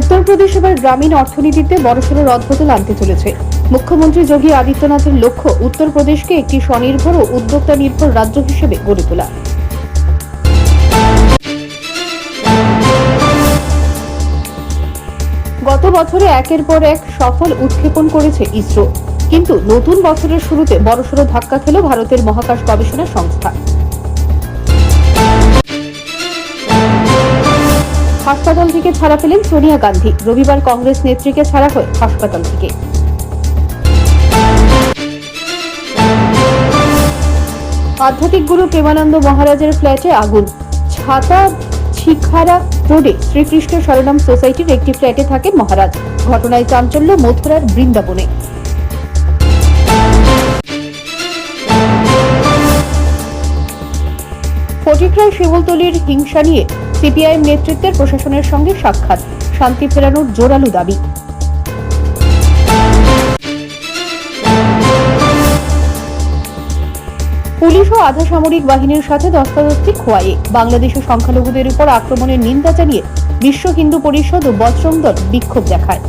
উত্তরপ্রদেশ এবার গ্রামীণ অর্থনীতিতে বড়সড় রদবদল আনতে চলেছে। মুখ্যমন্ত্রী যোগী আদিত্যনাথের লক্ষ্য উত্তরপ্রদেশকে একটি স্বনির্ভর ও উদ্যোক্তা নির্ভর রাজ্য হিসেবে গড়ে তোলা। গত বছরে একের পর এক সফল উৎক্ষেপণ করেছে ইসরো। কিন্তু নতুন বছরের শুরুতে বড়সড় ধাক্কা খেল ভারতের মহাকাশ গবেষণা সংস্থা। হাসপাতাল থেকে ছাড়া পেলেন সোনিয়া গান্ধী। রবিবার কংগ্রেস নেত্রীকে ছাড়া হয় হাসপাতাল থেকে। আধ্যাত্মিক গুরু প্রেমানন্দ মহারাজের ফ্ল্যাটে আগুন। ছাতা ছিখারা রোডে শ্রীকৃষ্ণ শরণম সোসাইটির একটি ফ্ল্যাটে থাকেন মহারাজ। ঘটনায় চাঞ্চল্য মথুরার বৃন্দাবনে। ফটিকরায় শিমলতলির হিংসা নিয়ে সিপিআইএম নেতৃত্বের প্রশাসনের সঙ্গে সাক্ষাৎ। শান্তি ফেরানোর জোরালো দাবি। পুলিশ ও আধা সামরিক বাহিনীর সাথে ধস্তাধস্তি খোয়াইয়ে বাংলাদেশের সংখ্যালঘুদের উপর আক্রমণের নিন্দা জানিয়ে বিশ্ব হিন্দু পরিষদ ও বজরং দল বিক্ষোভ দেখায়।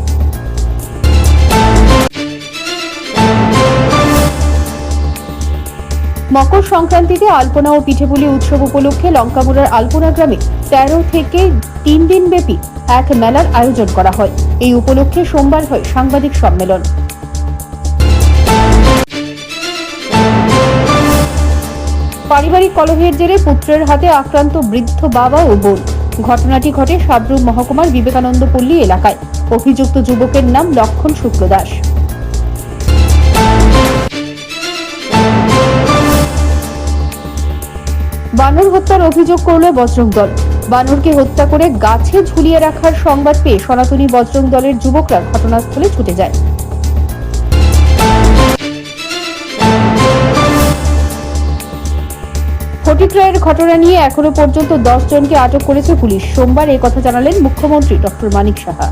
মকর সংক্রান্তিতে আলপনা ও পিঠেপুলি উৎসব উপলক্ষে লঙ্কামুড়ার আলপনা গ্রামে তেরো থেকে তিন দিন ব্যাপী এক মেলার আয়োজন করা হয়। এই উপলক্ষে সোমবার হয় সাংবাদিক সম্মেলন। পারিবারিক কলহের জেরে পুত্রের হাতে আক্রান্ত বৃদ্ধ বাবা ও বোন। ঘটনাটি ঘটে সাবরুম মহকুমার বিবেকানন্দ পল্লী এলাকায়। অভিযুক্ত যুবকের নাম লক্ষণ শুক্লদাস। বানর হত্যার অভিযোগ করল বজরং দল। বানরকে হত্যা করে গাছে ঝুলিয়ে রাখার সংবাদ পেয়ে সনাতনী বজরং দলের যুবকরা ঘটনাস্থলে ছুটে যায়। ফটিক রায়ের ঘটনা নিয়ে এখনও পর্যন্ত দশ জনকে আটক করেছে পুলিশ। সোমবার কথা জানালেন মুখ্যমন্ত্রী ডক্টর মানিক সাহা।